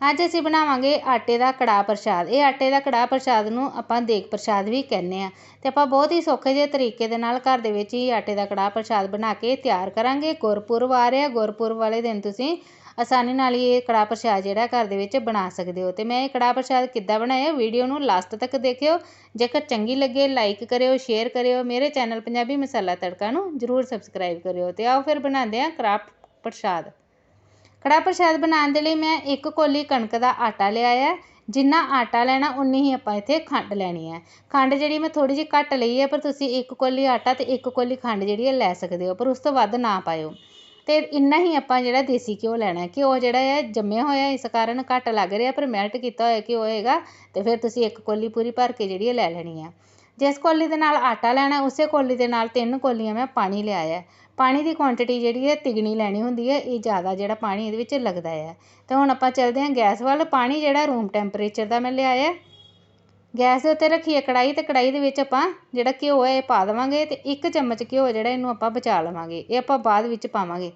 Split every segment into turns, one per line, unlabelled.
ਅੱਜ ਅਸੀਂ ਬਣਾਵਾਂਗੇ ਆਟੇ ਦਾ ਕੜਾਹ ਪ੍ਰਸ਼ਾਦ। ਇਹ ਆਟੇ ਦਾ ਕੜਾਹ ਪ੍ਰਸ਼ਾਦ ਨੂੰ ਆਪਾਂ ਦੇਗ ਪ੍ਰਸ਼ਾਦ ਵੀ ਕਹਿੰਦੇ ਆ ਤੇ ਆਪਾਂ ਬਹੁਤ ਹੀ ਸੌਖੇ ਜਿਹੇ ਤਰੀਕੇ ਦੇ ਨਾਲ ਘਰ ਦੇ ਵਿੱਚ ਹੀ ਆਟੇ ਦਾ ਕੜਾਹ ਪ੍ਰਸ਼ਾਦ ਬਣਾ ਕੇ ਤਿਆਰ ਕਰਾਂਗੇ। ਗੁਰਪੁਰਬ ਆ ਰਿਹਾ ਗੁਰਪੁਰਬ ਵਾਲੇ ਦਿਨ ਤੁਸੀਂ ਆਸਾਨੀ ਨਾਲ ਹੀ ਇਹ ਕੜਾਹ ਪ੍ਰਸ਼ਾਦ ਜਿਹੜਾ ਘਰ ਦੇ ਵਿੱਚ ਬਣਾ ਸਕਦੇ ਹੋ। ਤੇ ਮੈਂ ਇਹ ਕੜਾਹ ਪ੍ਰਸ਼ਾਦ ਕਿੱਦਾਂ ਬਣਾਇਆ ਵੀਡੀਓ ਨੂੰ ਲਾਸਟ ਤੱਕ ਦੇਖਿਓ। ਜੇਕਰ ਚੰਗੀ ਲੱਗੇ ਲਾਈਕ ਕਰਿਓ ਸ਼ੇਅਰ ਕਰਿਓ। ਮੇਰੇ ਚੈਨਲ ਪੰਜਾਬੀ ਮਸਾਲਾ ਤੜਕਾ ਨੂੰ ਜਰੂਰ ਸਬਸਕ੍ਰਾਈਬ ਕਰਿਓ। ਤੇ ਆਓ ਫਿਰ ਬਣਾਉਂਦੇ ਆ ਕੜਾਹ ਪ੍ਰਸ਼ਾਦ। ਕੜਾਹ ਪ੍ਰਸ਼ਾਦ ਬਣਾਉਣ ਦੇ ਲਈ ਮੈਂ ਇੱਕ ਕੋਲੀ ਕਣਕ ਦਾ ਆਟਾ ਲਿਆ ਹੈ। ਜਿੰਨਾ ਆਟਾ ਲੈਣਾ, ਉਨੀ ਹੀ ਆਪਾਂ ਇੱਥੇ ਖੰਡ ਲੈਣੀ ਹੈ। ਖੰਡ ਜਿਹੜੀ ਮੈਂ ਥੋੜ੍ਹੀ ਜਿਹੀ ਘੱਟ ਲਈ ਹੈ, ਪਰ ਤੁਸੀਂ ਇੱਕ ਕੋਲੀ ਆਟਾ ਅਤੇ ਇੱਕ ਕੋਲੀ ਖੰਡ ਜਿਹੜੀ ਹੈ ਲੈ ਸਕਦੇ ਹੋ, ਪਰ ਉਸ ਤੋਂ ਵੱਧ ਨਾ ਪਾਇਓ। ਅਤੇ ਇੰਨਾ ਹੀ ਆਪਾਂ ਜਿਹੜਾ ਦੇਸੀ ਘਿਓ ਲੈਣਾ ਘਿਓ ਜਿਹੜਾ ਹੈ ਜੰਮਿਆ ਹੋਇਆ ਇਸ ਕਾਰਨ ਘੱਟ ਲੱਗ ਰਿਹਾ, ਪਰ ਮੈਲਟ ਕੀਤਾ ਹੋਇਆ ਘਿਓ ਹੋਏਗਾ ਅਤੇ ਫਿਰ ਤੁਸੀਂ ਇੱਕ ਕੋਲੀ ਪੂਰੀ ਭਰ ਕੇ ਜਿਹੜੀ ਹੈ ਲੈ ਲੈਣੀ ਹੈ। ਜਿਸ ਕੋਲੀ ਦੇ ਨਾਲ ਆਟਾ ਲੈਣਾ, ਉਸੇ ਕੋਲੀ ਦੇ ਨਾਲ ਤਿੰਨ ਕੌਲੀਆਂ ਮੈਂ ਪਾਣੀ ਲਿਆ ਹੈ। ਪਾਣੀ ਦੀ ਕੁਆਂਟਿਟੀ ਜਿਹੜੀ ਹੈ ਤਿਗਣੀ ਲੈਣੀ ਹੁੰਦੀ ਹੈ, ਇਹ ਜ਼ਿਆਦਾ ਜਿਹੜਾ ਪਾਣੀ ਇਹਦੇ ਵਿੱਚ ਲੱਗਦਾ ਆ ਅਤੇ ਹੁਣ ਆਪਾਂ ਚੱਲਦੇ ਹਾਂ ਗੈਸ ਵੱਲ। ਪਾਣੀ ਜਿਹੜਾ ਰੂਮ ਟੈਂਪਰੇਚਰ ਦਾ ਮੈਂ ਲਿਆ ਹੈ। ਗੈਸ ਦੇ ਉੱਤੇ ਰੱਖੀਏ ਕੜਾਈ ਅਤੇ ਕੜਾਈ ਦੇ ਵਿੱਚ ਆਪਾਂ ਜਿਹੜਾ ਘਿਓ ਹੈ ਇਹ ਪਾ ਦੇਵਾਂਗੇ ਅਤੇ ਇੱਕ ਚਮਚ ਘਿਓ ਜਿਹੜਾ ਇਹਨੂੰ ਆਪਾਂ ਬਚਾ ਲਵਾਂਗੇ। ਇਹ ਆਪਾਂ ਬਾਅਦ ਵਿੱਚ ਪਾਵਾਂਗੇ।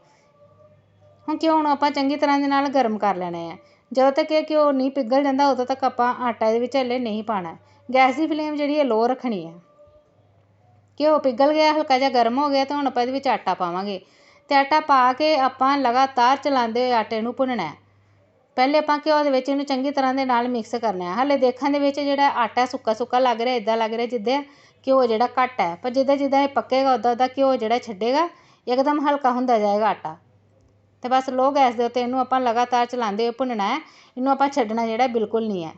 ਹੁਣ ਘਿਓ ਨੂੰ ਆਪਾਂ ਚੰਗੀ ਤਰ੍ਹਾਂ ਦੇ ਨਾਲ ਗਰਮ ਕਰ ਲੈਣਾ ਹੈ। ਜਦੋਂ ਤੱਕ ਇਹ ਘਿਓ ਨਹੀਂ ਪਿਘਲ ਜਾਂਦਾ, ਉਦੋਂ ਤੱਕ ਆਪਾਂ ਆਟਾ ਇਹਦੇ ਵਿੱਚ ਹਲੇ ਨਹੀਂ ਪਾਣਾ ਗੈਸ ਦੀ ਫਲੇਮ ਜਿਹੜੀ ਹੈ ਲੋ ਰੱਖਣੀ ਹੈ। ਘਿਓ ਪਿਘਲ ਗਿਆ, ਹਲਕਾ ਜਿਹਾ ਗਰਮ ਹੋ ਗਿਆ ਤਾਂ ਹੁਣ ਆਪਾਂ ਇਹਦੇ ਵਿੱਚ ਆਟਾ ਪਾਵਾਂਗੇ। ਅਤੇ ਆਟਾ ਪਾ ਕੇ ਆਪਾਂ ਲਗਾਤਾਰ ਚਲਾਉਂਦੇ ਹੋਏ ਆਟੇ ਨੂੰ ਭੁੰਨਣਾ ਪਹਿਲੇ ਆਪਾਂ ਘਿਓ ਦੇ ਵਿੱਚ ਇਹਨੂੰ ਚੰਗੀ ਤਰ੍ਹਾਂ ਦੇ ਨਾਲ ਮਿਕਸ ਕਰਨਾ ਹਾਲੇ ਦੇਖਣ ਦੇ ਵਿੱਚ ਜਿਹੜਾ ਆਟਾ ਸੁੱਕਾ ਸੁੱਕਾ ਲੱਗ ਰਿਹਾ ਇੱਦਾਂ ਲੱਗ ਰਿਹਾ ਜਿੱਦਾਂ ਘਿਓ ਜਿਹੜਾ ਘੱਟ ਹੈ। ਪਰ ਜਿੱਦਾਂ ਜਿੱਦਾਂ ਇਹ ਪੱਕੇਗਾ ਉੱਦਾਂ ਉੱਦਾਂ ਘਿਓ ਜਿਹੜਾ ਛੱਡੇਗਾ, ਇੱਕਦਮ ਹਲਕਾ ਹੁੰਦਾ ਜਾਏਗਾ ਆਟਾ। ਅਤੇ ਬਸ ਲੋ ਗੈਸ ਦੇ ਉੱਤੇ ਇਹਨੂੰ ਆਪਾਂ ਲਗਾਤਾਰ ਚਲਾਉਂਦੇ ਹੋਏ ਭੁੰਨਣਾ ਹੈ। ਇਹਨੂੰ ਆਪਾਂ ਛੱਡਣਾ ਜਿਹੜਾ ਬਿਲਕੁਲ ਨਹੀਂ ਹੈ।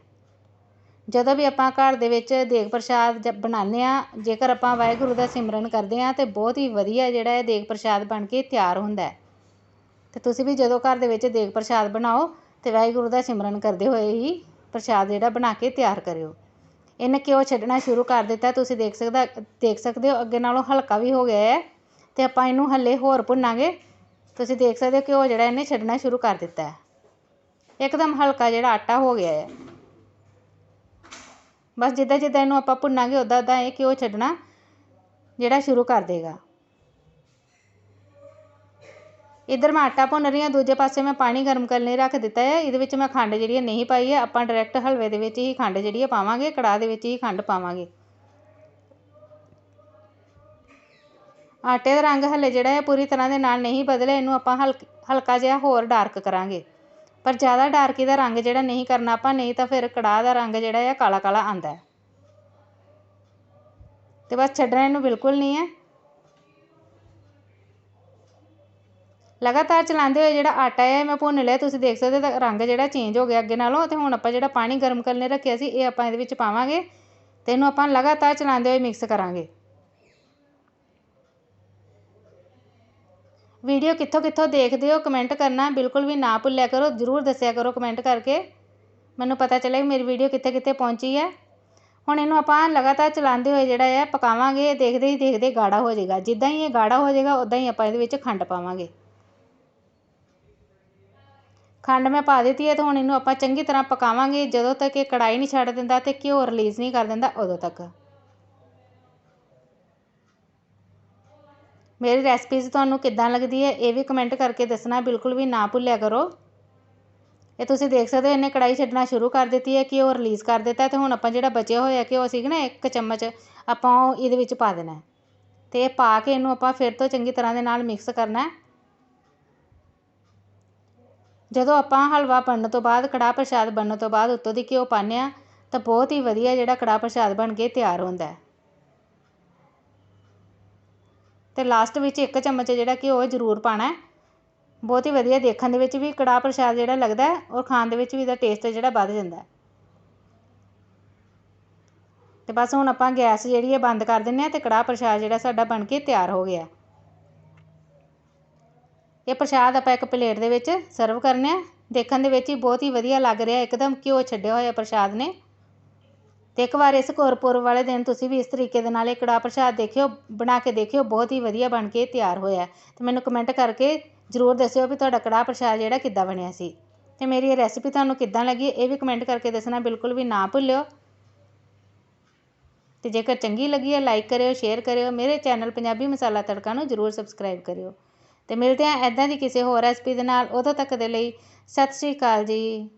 ਜਦੋਂ ਵੀ ਆਪਾਂ ਘਰ ਦੇ ਵਿੱਚ ਦੇਗ ਪ੍ਰਸ਼ਾਦ ਜ ਬਣਾਉਂਦੇ ਹਾਂ, ਜੇਕਰ ਆਪਾਂ ਵਾਹਿਗੁਰੂ ਦਾ ਸਿਮਰਨ ਕਰਦੇ ਹਾਂ, ਤਾਂ ਬਹੁਤ ਹੀ ਵਧੀਆ ਜਿਹੜਾ ਹੈ ਦੇਗ ਪ੍ਰਸ਼ਾਦ ਬਣ ਕੇ ਤਿਆਰ ਹੁੰਦਾ ਅਤੇ ਤੁਸੀਂ ਵੀ ਜਦੋਂ ਘਰ ਦੇ ਵਿੱਚ ਦੇਗ ਪ੍ਰਸ਼ਾਦ ਬਣਾਓ, ਤੇ ਵਾਹਿਗੁਰੂ ਦਾ ਸਿਮਰਨ ਕਰਦੇ ਹੋਏ ਹੀ ਪ੍ਰਸ਼ਾਦ ਜਿਹੜਾ ਬਣਾ ਕੇ ਤਿਆਰ ਕਰਿਓ। ਇਹਨੇ ਘਿਓ ਛੱਡਣਾ ਸ਼ੁਰੂ ਕਰ ਦਿੱਤਾ। ਤੁਸੀਂ ਦੇਖ ਸਕਦਾ, ਦੇਖ ਸਕਦੇ ਹੋ, ਅੱਗੇ ਨਾਲੋਂ ਹਲਕਾ ਵੀ ਹੋ ਗਿਆ ਹੈ ਅਤੇ ਆਪਾਂ ਇਹਨੂੰ ਹੱਲੇ ਹੋਰ ਭੁੰਨਾਂਗੇ। ਤੁਸੀਂ ਦੇਖ ਸਕਦੇ ਹੋ, ਘਿਓ ਜਿਹੜਾ ਇਹਨੇ ਛੱਡਣਾ ਸ਼ੁਰੂ ਕਰ ਦਿੱਤਾ ਹੈ। ਇੱਕਦਮ ਹਲਕਾ ਜਿਹੜਾ ਆਟਾ ਹੋ ਗਿਆ ਹੈ। ਬਸ ਜਿੱਦਾਂ ਜਿੱਦਾਂ ਇਹਨੂੰ ਆਪਾਂ ਭੁੰਨਾਂਗੇ ਉੱਦਾਂ ਉੱਦਾਂ ਇਹ ਘਿਓ ਛੱਡਣਾ, ਜਿਹੜਾ ਸ਼ੁਰੂ ਕਰ ਦੇਗਾ। ਇੱਧਰ ਮੈਂ ਆਟਾ ਭੁੰਨ ਰਹੀ ਹਾਂ, ਦੂਜੇ ਪਾਸੇ ਮੈਂ ਪਾਣੀ ਗਰਮ ਕਰਨ ਲਈ ਰੱਖ ਦਿੱਤਾ ਹੈ। ਇਹਦੇ ਵਿੱਚ ਮੈਂ ਖੰਡ ਜਿਹੜੀ ਹੈ ਨਹੀਂ ਪਾਈ ਹੈ। ਆਪਾਂ ਡਾਇਰੈਕਟ ਹਲਵੇ ਦੇ ਵਿੱਚ ਹੀ ਖੰਡ ਜਿਹੜੀ ਹੈ ਪਾਵਾਂਗੇ, ਕੜਾਹ ਦੇ ਵਿੱਚ ਹੀ ਖੰਡ ਪਾਵਾਂਗੇ। ਆਟੇ ਦਾ ਰੰਗ ਹਲੇ ਜਿਹੜਾ ਹੈ ਪੂਰੀ ਤਰ੍ਹਾਂ ਦੇ ਨਾਲ ਨਹੀਂ ਬਦਲਿਆ। ਇਹਨੂੰ ਆਪਾਂ ਹਲਕਾ ਜਿਹਾ ਹੋਰ ਡਾਰਕ ਕਰਾਂਗੇ। ਪਰ ਜ਼ਿਆਦਾ ਡਾਰਕ ਇਹਦਾ ਰੰਗ ਜਿਹੜਾ ਨਹੀਂ ਕਰਨਾ ਆਪਾਂ, ਨਹੀਂ ਤਾਂ ਫਿਰ ਕੜਾਹ ਦਾ ਰੰਗ ਜਿਹੜਾ ਆ ਕਾਲਾ ਕਾਲਾ ਆਉਂਦਾ ਹੈ। ਤੇ ਬਸ ਛੱਡਣਾ ਇਹਨੂੰ ਬਿਲਕੁਲ ਨਹੀਂ ਹੈ। ਲਗਾਤਾਰ ਚਲਾਉਂਦੇ ਹੋਏ ਜਿਹੜਾ ਆਟਾ ਹੈ ਮੈਂ ਭੁੰਨ ਲਿਆ, ਤੁਸੀਂ ਦੇਖ ਸਕਦੇ ਹੋ ਰੰਗ ਜਿਹੜਾ ਚੇਂਜ ਹੋ ਗਿਆ ਅੱਗੇ ਨਾਲੋਂ, ਤੇ ਹੁਣ ਆਪਾਂ ਜਿਹੜਾ ਪਾਣੀ ਗਰਮ ਕਰਨ ਲਈ ਰੱਖਿਆ ਸੀ, ਇਹ ਆਪਾਂ ਇਹਦੇ ਵਿੱਚ ਪਾਵਾਂਗੇ, ਤੇ ਇਹਨੂੰ ਆਪਾਂ ਲਗਾਤਾਰ ਚਲਾਉਂਦੇ ਹੋਏ ਮਿਕਸ ਕਰਾਂਗੇ। ਵੀਡੀਓ ਕਿੱਥੋਂ ਕਿੱਥੋਂ ਦੇਖਦੇ ਹੋ ਕਮੈਂਟ ਕਰਨਾ ਬਿਲਕੁਲ ਵੀ ਨਾ ਭੁੱਲਿਆ ਕਰੋ, ਜ਼ਰੂਰ ਦੱਸਿਆ ਕਰੋ ਕਮੈਂਟ ਕਰਕੇ। ਮੈਨੂੰ ਪਤਾ ਚੱਲੇ ਕਿ ਮੇਰੀ ਵੀਡੀਓ ਕਿੱਥੇ ਕਿੱਥੇ ਪਹੁੰਚੀ ਹੈ। ਹੁਣ ਇਹਨੂੰ ਆਪਾਂ ਲਗਾਤਾਰ ਚਲਾਉਂਦੇ ਹੋਏ ਜਿਹੜਾ ਹੈ, ਪਕਾਵਾਂਗੇ, ਦੇਖਦੇ ਹੀ ਦੇਖਦੇ ਗਾੜਾ ਹੋ ਜਾਏਗਾ। ਜਿੱਦਾਂ ਹੀ ਇਹ ਗਾੜਾ ਹੋ ਜਾਏਗਾ ਉਦਾਂ ਹੀ ਆਪਾਂ ਇਹਦੇ ਵਿੱਚ ਖੰਡ ਪਾਵਾਂਗੇ। ਖੰਡ ਮੈਂ ਪਾ ਦਿੱਤੀ ਹੈ ਤਾਂ ਹੁਣ ਇਹਨੂੰ ਆਪਾਂ ਚੰਗੀ ਤਰ੍ਹਾਂ ਪਕਾਵਾਂਗੇ। ਜਦੋਂ ਤੱਕ ਇਹ ਕੜਾਈ ਨਹੀਂ ਛੱਡ ਦਿੰਦਾ ਤੇ ਘਿਓ ਰਿਲੀਜ਼ ਨਹੀਂ ਕਰ ਦਿੰਦਾ, ਉਦੋਂ ਤੱਕ। ਮੇਰੀ ਰੈਸਪੀਜ਼ ਤੁਹਾਨੂੰ ਕਿੱਦਾਂ ਲੱਗਦੀ ਹੈ, ਇਹ ਵੀ ਕਮੈਂਟ ਕਰਕੇ ਦੱਸਣਾ, ਬਿਲਕੁਲ ਵੀ ਨਾ ਭੁੱਲਿਆ ਕਰੋ। ਇਹ ਤੁਸੀਂ ਦੇਖ ਸਕਦੇ ਹੋ, ਇਹਨੇ ਕੜਾਈ ਛੱਡਣਾ ਸ਼ੁਰੂ ਕਰ ਦਿੱਤੀ ਹੈ ਕਿ ਉਹ ਰਿਲੀਜ਼ ਕਰ ਦਿੱਤਾ ਤੇ ਹੁਣ ਆਪਾਂ ਜਿਹੜਾ ਬਚਿਆ ਹੋਇਆ ਕਿ ਉਹ ਸੀਗਾ ਨਾ ਇੱਕ ਚਮਚ, ਆਪਾਂ ਉਹ ਇਹਦੇ ਵਿੱਚ ਪਾ ਦੇਣਾ ਤੇ ਇਹ ਪਾ ਕੇ ਇਹਨੂੰ ਆਪਾਂ ਫਿਰ ਤੋਂ ਚੰਗੀ ਤਰ੍ਹਾਂ ਦੇ ਨਾਲ ਮਿਕਸ ਕਰਨਾ ਜਦੋਂ ਆਪਾਂ ਹਲਵਾ ਬਣਨ ਤੋਂ ਬਾਅਦ, ਕੜਾਹ ਪ੍ਰਸ਼ਾਦ ਬਣਨ ਤੋਂ ਬਾਅਦ ਉੱਤੋਂ ਦੀ ਘਿਓ ਪਾਉਂਦੇ ਆ ਤਾਂ ਬਹੁਤ ਹੀ ਵਧੀਆ ਜਿਹੜਾ ਕੜਾਹ ਪ੍ਰਸ਼ਾਦ ਬਣ ਕੇ ਤਿਆਰ ਹੁੰਦਾ ਹੈ। ਅਤੇ ਲਾਸਟ ਵਿੱਚ ਇੱਕ ਚਮਚ ਜਿਹੜਾ ਕਿ ਉਹ ਜ਼ਰੂਰ ਪਾਉਣਾ ਬਹੁਤ ਹੀ ਵਧੀਆ ਦੇਖਣ ਦੇ ਵਿੱਚ ਵੀ ਕੜਾਹ ਪ੍ਰਸ਼ਾਦ ਜਿਹੜਾ ਲੱਗਦਾ ਔਰ ਖਾਣ ਦੇ ਵਿੱਚ ਵੀ ਇਹਦਾ ਟੇਸਟ ਜਿਹੜਾ ਵੱਧ ਜਾਂਦਾ ਹੈ। ਤੇ ਬਸ ਹੁਣ ਆਪਾਂ ਗੈਸ ਜਿਹੜੀ ਹੈ ਬੰਦ ਕਰ ਦਿੰਨੇ ਆ ਤੇ ਕੜਾਹ ਪ੍ਰਸ਼ਾਦ ਜਿਹੜਾ ਸਾਡਾ ਬਣ ਕੇ ਤਿਆਰ ਹੋ ਗਿਆ ਇਹ ਪ੍ਰਸ਼ਾਦ ਆਪਾਂ ਇੱਕ ਪਲੇਟ ਦੇ ਵਿੱਚ ਸਰਵ ਕਰਨੇ ਆ ਦੇਖਣ ਦੇ ਵਿੱਚ ਹੀ ਬਹੁਤ ਹੀ ਵਧੀਆ ਲੱਗ ਰਿਹਾ ਇੱਕਦਮ ਘਿਓ ਛੱਡਿਆ ਹੋਇਆ ਪ੍ਰਸ਼ਾਦ ਨੇ। ਅਤੇ ਇੱਕ ਵਾਰ ਇਸ ਗੁਰਪੁਰਬ ਵਾਲੇ ਦਿਨ ਤੁਸੀਂ ਵੀ ਇਸ ਤਰੀਕੇ ਦੇ ਨਾਲ ਇਹ ਕੜਾਹ ਪ੍ਰਸ਼ਾਦ ਦੇਖਿਓ, ਬਣਾ ਕੇ ਦੇਖਿਓ, ਬਹੁਤ ਹੀ ਵਧੀਆ ਬਣ ਕੇ ਤਿਆਰ ਹੋਇਆ ਅਤੇ ਮੈਨੂੰ ਕਮੈਂਟ ਕਰਕੇ ਜ਼ਰੂਰ ਦੱਸਿਓ ਵੀ ਤੁਹਾਡਾ ਕੜਾਹ ਪ੍ਰਸ਼ਾਦ ਜਿਹੜਾ ਕਿੱਦਾਂ ਬਣਿਆ ਸੀ। ਅਤੇ ਮੇਰੀ ਇਹ ਰੈਸਿਪੀ ਤੁਹਾਨੂੰ ਕਿੱਦਾਂ ਲੱਗੀ, ਇਹ ਵੀ ਕਮੈਂਟ ਕਰਕੇ ਦੱਸਣਾ, ਬਿਲਕੁਲ ਵੀ ਨਾ ਭੁੱਲਿਓ। ਅਤੇ ਜੇਕਰ ਚੰਗੀ ਲੱਗੀ ਹੈ ਲਾਈਕ ਕਰਿਓ ਸ਼ੇਅਰ ਕਰਿਓ, ਮੇਰੇ ਚੈਨਲ ਪੰਜਾਬੀ ਮਸਾਲਾ ਤੜਕਾ ਨੂੰ ਜ਼ਰੂਰ ਸਬਸਕ੍ਰਾਈਬ ਕਰਿਓ। ਅਤੇ ਮਿਲਦੇ ਹਾਂ ਐਦਾਂ ਦੀ ਕਿਸੇ ਹੋਰ ਰੈਸਪੀ ਦੇ ਨਾਲ, ਉਦੋਂ ਤੱਕ ਦੇ ਲਈ ਸਤਿ ਸ਼੍ਰੀ ਅਕਾਲ ਜੀ।